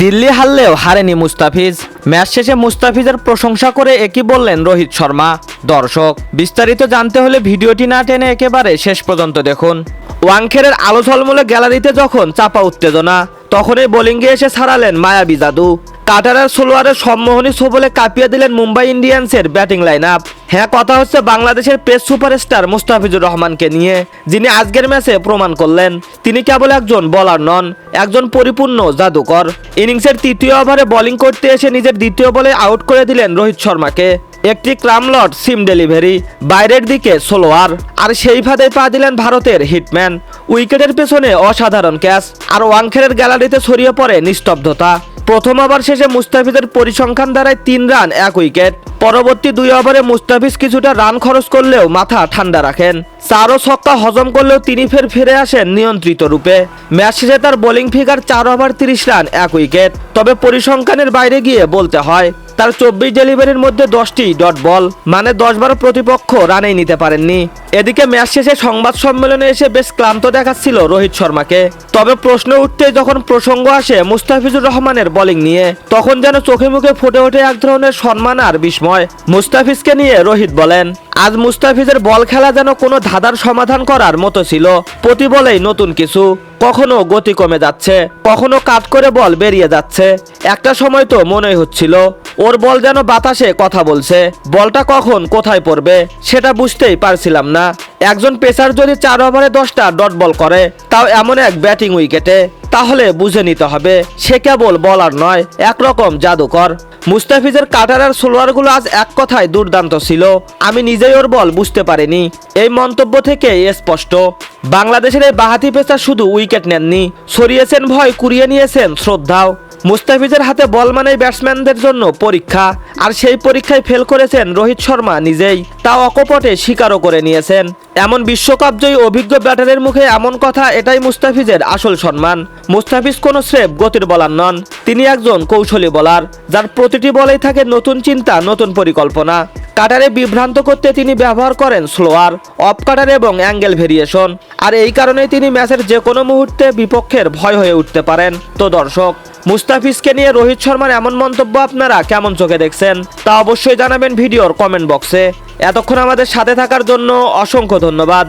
দিল্লি হারলেও হারেনি মুস্তাফিজ। ম্যাচ শেষে মুস্তাফিজের প্রশংসা করে একই বললেন রোহিত শর্মা। দর্শক, বিস্তারিত জানতে হলে ভিডিওটি না টেনে একেবারে শেষ পর্যন্ত দেখুন। ওয়াংখেরের আলো ঝলমলে গ্যালারিতে যখন চাপা উত্তেজনা, তখনই বোলিংয়ে এসে ছাড়ালেন মায়াবী জাদু। কাটারের সোলোয়ারের সম্মোহনী সবলে কাঁপিয়ে দিলেন মুম্বাই ইন্ডিয়ান্সের ব্যাটিং লাইন আপ হ্যাঁ কথা হচ্ছে বাংলাদেশের পেস সুপারস্টার মুস্তাফিজুর রহমানকে নিয়ে, যিনি আজকের ম্যাচে প্রমাণ করলেন। তিনি কেবল একজন বলার নন, একজন পরিপূর্ণ জাদুকর। ইনিংসের তৃতীয় ওভারে বোলিং করতে এসে নিজের দ্বিতীয় বলে আউট করে দিলেন রোহিত শর্মাকে। একটি ক্রামলট সিম ডেলিভারি, বাইরের দিকে সোলোয়ার। আর সেই ফাঁদে পা দিলেন ভারতের হিটম্যান। উইকেটের পেছনে অসাধারণ ক্যাচ আর ওয়াংখেরের গ্যালারিতে ছড়িয়ে পড়ে নিস্তব্ধতা। প্রথম ওভার শেষে মুস্তাফিজের পরিসংখ্যান দ্বারায় তিন রান, এক উইকেট। পরবর্তী দুই ওভারে মুস্তাফিজ কিছুটা রান খরচ করলেও মাথা ঠান্ডা রাখেন। চারও ছক্কা হজম করলেও তিনি ফের ফিরে আসেন নিয়ন্ত্রিত রূপে। ম্যাচ শেষে তার বোলিং ফিগার চার ওভার তিরিশ রান, এক উইকেট। তবে পরিসংখ্যানের বাইরে গিয়ে বলতে হয় তার চব্বিশ ডেলিভারির মধ্যে দশটি ডট বল মানে দশ বার প্রতিপক্ষ রানেই নিতে পারেননি। এদিকে ম্যাচ শেষে সংবাদ সম্মেলনে এসে বেশ ক্লান্ত দেখাচ্ছিল রোহিত শর্মাকে। তবে প্রশ্ন উঠতে যখন প্রসঙ্গ আসে মুস্তাফিজুর রহমানের বোলিং নিয়ে, তখন যেন চোখে মুখে ফুটে ওঠে এক ধরনের সম্মান আর বিস্ময়। মুস্তাফিজকে নিয়ে রোহিত বলেন, আজ মুস্তাফিজের বল খেলা যেন কোনো ধাঁধার সমাধান করার মতো ছিল। প্রতি বলেই নতুন কিছু। কখনো গতি কমে যাচ্ছে, কখনো কাট করে বল বেরিয়ে যাচ্ছে। একটা সময় তো মনেই হচ্ছিল ওর বল যেন বাতাসে কথা বলছে। বলটা কখন কোথায় পড়বে সেটা বুঝতেই পারছিলাম না। একজন পেসার যদি চার ওভারে দশটা ডট বল করে, তাও এমন এক ব্যাটিং উইকেটে। তাহলে বুঝে নিতে হবে, সে কেবল বলার নয়, একরকম জাদুকর। মুস্তাফিজের কাটার আর সোলোয়ারগুলো আজ এক কথায় দুর্দান্ত ছিল। আমি নিজেই ওর বল বুঝতে পারিনি। এই মন্তব্য থেকে স্পষ্ট। বাংলাদেশের এই বাহাতি পেসার শুধু উইকেট নেননি, সরিয়েছেন ভয়, কুড়িয়ে নিয়েছেন শ্রদ্ধাও। মুস্তাফিজের হাতে বল মানেই ব্যাটসম্যানদের জন্য পরীক্ষা। আর সেই পরীক্ষায় ফেল করেছেন রোহিত শর্মা নিজেই। তা অকপটে স্বীকারও করে নিয়েছেন। এমন বিশ্বকাপ জয়ী অভিজ্ঞ ব্যাটারের মুখে এমন কথা, এটাই মুস্তাফিজের আসল সম্মান। মুস্তাফিজ কোনো স্রেফ গতির বলার নন। তিনি একজন কৌশলী বলার যার প্রতিটি বলেই থাকে নতুন চিন্তা, নতুন পরিকল্পনা। কাটারে বিভ্রান্ত করতে তিনি ব্যবহার করেন স্লোয়ার অফ কাটার এবং অ্যাঙ্গেল ভেরিয়েশন আর এই কারণে তিনি ম্যাচের যে কোনো মুহূর্তে বিপক্ষের ভয় হয়ে উঠতে পারেন। তো দর্শক, মুস্তাফিজকে নিয়ে রোহিত শর্মার এমন মন্তব্য আপনারা কেমন চোখে দেখছেন? তা অবশ্যই জানাবেন ভিডিওর কমেন্ট বক্সে এতক্ষণ আমাদের সাথে থাকার জন্য অসংখ্য ধন্যবাদ।